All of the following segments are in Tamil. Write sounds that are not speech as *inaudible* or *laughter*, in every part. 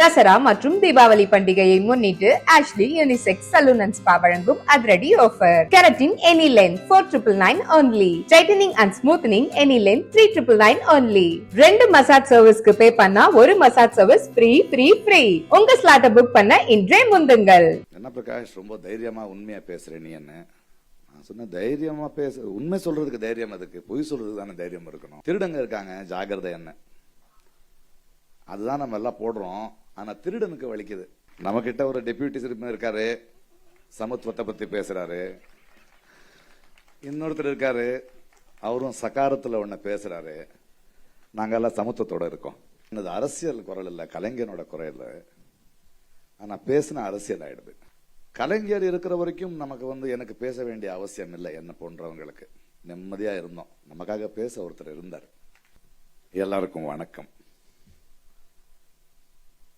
தசரா மற்றும் தீபாவளி பண்டிகையை முன்னிட்டு Ashley unisex salon and spa வழங்கும் அதிரடி offer keratin any length four triple nine only tightening and smoothening any length three triple nine only ரெண்டு மசாஜ் சர்வீஸ்க்கு பே பண்ணா ஒரு massage service free free free உங்க ஸ்லாட்டை புக் பண்ண இன்றே முந்துங்கள். என்ன பிரகாஷ் ரொம்ப தைரியமா உண்மையா பேசுறேன் நீ என்ன? நான் சொன்ன தைரியமா பேச உண்மை சொல்றதுக்கு தைரியம் அதுக்கு பொய் சொல்றதுக்கு தானே தைரியம் இருக்கணும். திருடங்க இருக்காங்க ஜாகிரதை என்ன? அதுதான் நம்ம எல்லாம் போடுறோம். ஆனா திருடனுக்கு வலிக்குது. நம்ம கிட்ட ஒரு டெபியூட்டி சிறுமி இருக்காரு. சமத்துவத்தை பத்தி பேசுறாரு. இன்னொருத்தர் இருக்காரு. அவரும் சகாரத்துல ஒண்ணு பேசுறாரு. நாங்கெல்லாம் சமத்துவத்தோட இருக்கோம். எனது அரசியல் குரல் இல்லை கலைஞனோட குரல் இல்ல. ஆனா பேசின அரசியல் ஆயிடுது. கலைஞர் இருக்கிற வரைக்கும் நமக்கு வந்து எனக்கு பேச வேண்டிய அவசியம் இல்லை என்ன போன்றவங்களுக்கு. நிம்மதியா இருந்தோம். நமக்காக பேச ஒருத்தர் இருந்தார். எல்லாருக்கும் வணக்கம்.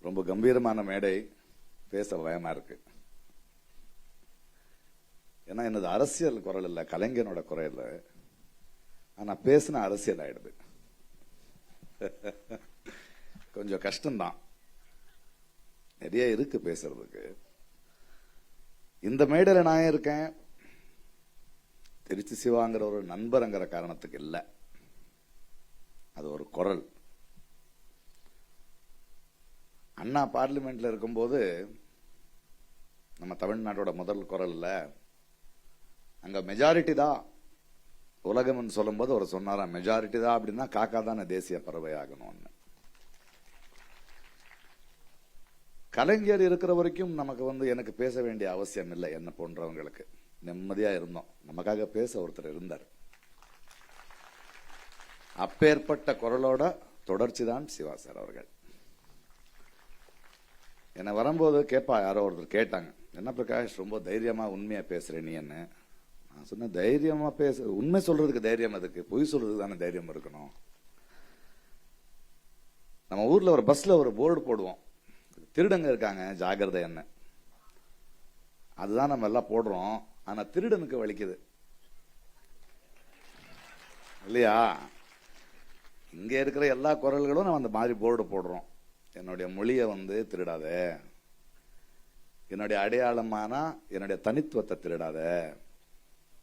ரொம்ப கம்பீரமான மேடை பேச பயமா இருக்கு. ஏன்னா எனது அரசியல் குரல் இல்லை கலைஞனோட குரல். இல்லை ஆனா பேசின அரசியல் ஆயிடுது. *laughs* கொஞ்சம் கஷ்டம்தான். நிறைய இருக்கு பேசுறதுக்கு. இந்த மேடையில் நான் இருக்கேன். திருச்சி சிவாங்கிற ஒரு நண்பருங்கிற காரணத்துக்கு இல்லை. அது ஒரு குரல். அண்ணா பார்லிமெண்ட்ல இருக்கும்போது நம்ம தமிழ்நாட்டோட முதல் குரல்ல அங்க மெஜாரிட்டி தான். உலகம்னு சொல்லும்போது அவர் சொன்னாராம் மெஜாரிட்டி தான் அப்படின்னா காக்கா தானே தேசிய பறவை ஆகணும்னு கலைஞர் இருக்கிற வரைக்கும் நமக்கு வந்து எனக்கு பேச வேண்டிய அவசியம் இல்லை என்ன போன்றவங்களுக்கு. நிம்மதியா இருந்தோம். நமக்காக பேச ஒருத்தர் இருந்தார். அப்பேற்பட்ட குரலோட தொடர்ச்சி தான் சிவா சார் அவர்கள். என்னை வரும்போது கேட்பா யாரோ ஒருத்தர் கேட்டாங்க. என்ன பிரகாஷ் ரொம்ப தைரியமாக உண்மையாக பேசுற நீ என்ன? நான் சொன்ன தைரியமாக பேச உண்மை சொல்கிறதுக்கு தைரியம் அதுக்கு பொய் சொல்கிறதுக்கு தானே தைரியம் இருக்கணும். நம்ம ஊரில் ஒரு பஸ்ஸில் ஒரு போர்டு போடுவோம். திருடங்க இருக்காங்க ஜாகிரதை என்ன? அதுதான் நம்ம எல்லாம் போடுறோம். ஆனால் திருடனுக்கு வலிக்குது. இல்லையா? இங்கே இருக்கிற எல்லா குரல்களும் நம்ம அந்த மாதிரி போர்டு போடுறோம். என்னுடைய மொழியை வந்து திருடாத. என்னுடைய அடையாளமானா என்னுடைய தனித்துவத்தை திருடாத.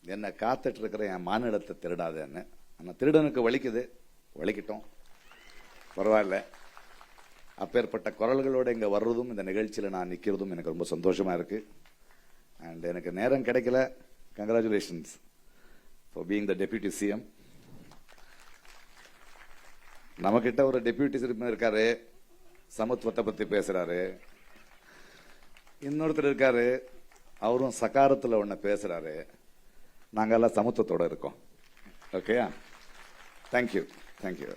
என்னை காத்துட்டு இருக்கிற என் மானிடத்தை திருடாதன்னு. ஆனால் திருடனுக்கு வலிக்குது. வலிக்கட்டும். பரவாயில்ல. அப்பேற்பட்ட குரல்களோடு இங்கே வர்றதும் இந்த நிகழ்ச்சியில் நான் நிற்கிறதும் எனக்கு ரொம்ப சந்தோஷமாக இருக்குது அண்ட் எனக்கு நேரம் கிடைக்கல. Congratulations for being the deputy CM நம்மக்கிட்ட ஒரு டெபியூட்டி சிஎம் இருக்காரு. சமத்துவத்தை பத்தி பேசுறாரு. இன்னொருத்தர் இருக்காரு அவரும் சகாரத்துல ஒன்று பேசுறாரு. நாங்கள் எல்லாம் சமத்துவத்தோட இருக்கோம். ஓகேயா தேங்க்யூ தேங்க்யூ